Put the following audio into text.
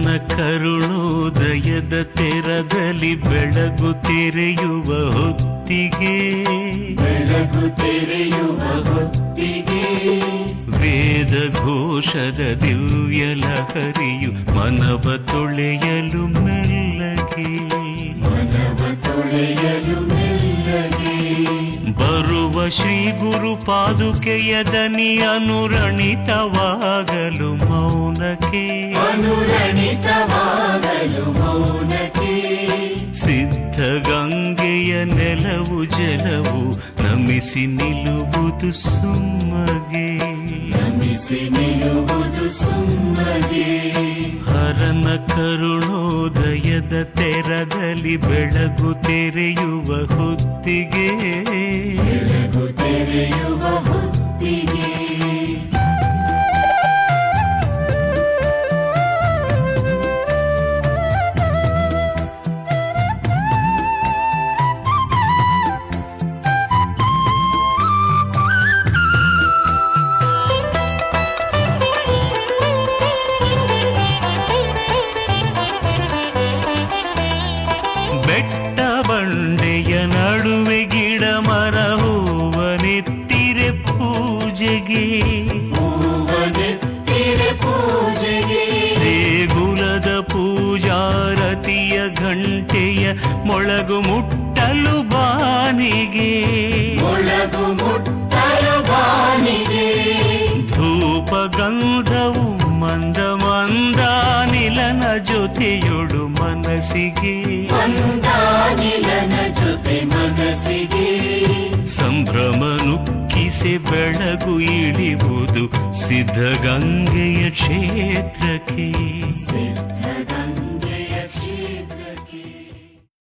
ನನ್ನ ಕರುಣೋದಯದ ತೆರದಲ್ಲಿ ಬೆಳಗು ತೆರೆಯುವ ಹೊತ್ತಿಗೆ. ಬೆಳಗು ತೆರೆಯುವ ಹೊತ್ತಿಗೆ. ವೇದ ಘೋಷದ ದಿವ್ಯ ಲಹರಿಯು ಮನವ ತೊಳೆಯಲು ಮೆಲ್ಲಗೆ. ಶ್ರೀ ಗುರು ಪಾದುಕೆಯದನಿ ಅನುರಣಿತವಾಗಲು ಮೌನಕ್ಕೆ. ಅನುರಣಿತವಾಗಲು ಮೌನಕ್ಕೆ. ಸಿದ್ಧ ಗಂಗೆಯ ನೆಲವು ಜಲವು ನಮಿಸಿ ನಿಲ್ಲುವುದು ಸುಮ್ಮಗೆ. ನಮಿಸಿ ನಿಲ್ಲುವುದು ಸುಮ್ಮಗೆ. ಹರನ ಕರುಣೋದಯದ ತೆರದಲ್ಲಿ ಬೆಳಗು ತೆರೆಯುವ ಹೊತ್ತಿಗೆ. ತೆರೆಯುವ ಹೊತ್ತಿಗೆ ಪೂಜೆಗೆ. ದೇಗುಲದ ಪೂಜಾರತಿಯ ಘಂಟೆಯ ಮೊಳಗು ಮುಟ್ಟಲು ಬಾನಿಗೆ. ಮೊಳಗು ಮುಟ್ಟಲು ಬಾನಿಗೆ. ಧೂಪ ಗಂಧವು ಮಂದ ಮಂದ ನಿಲನ ಜೊತೆಯೊಡು ಮನಸ್ಸಿಗೆ. ಮಂದಾನಿಲನ ಜೊತೆ ಮನಸ್ಸಿಗೆ. ಸಂಭ್ರಮ ನುಕ್ಕಿಸೆ ಬೆಳಗು ಇಳಿವುದು ಸಿದ್ಧಗಂಗೆಯ ಕ್ಷೇತ್ರಕ್ಕೆ ಸಿದ್ಧಗಂಗೆಯ ಕ್ಷೇತ್ರಕ್ಕೆ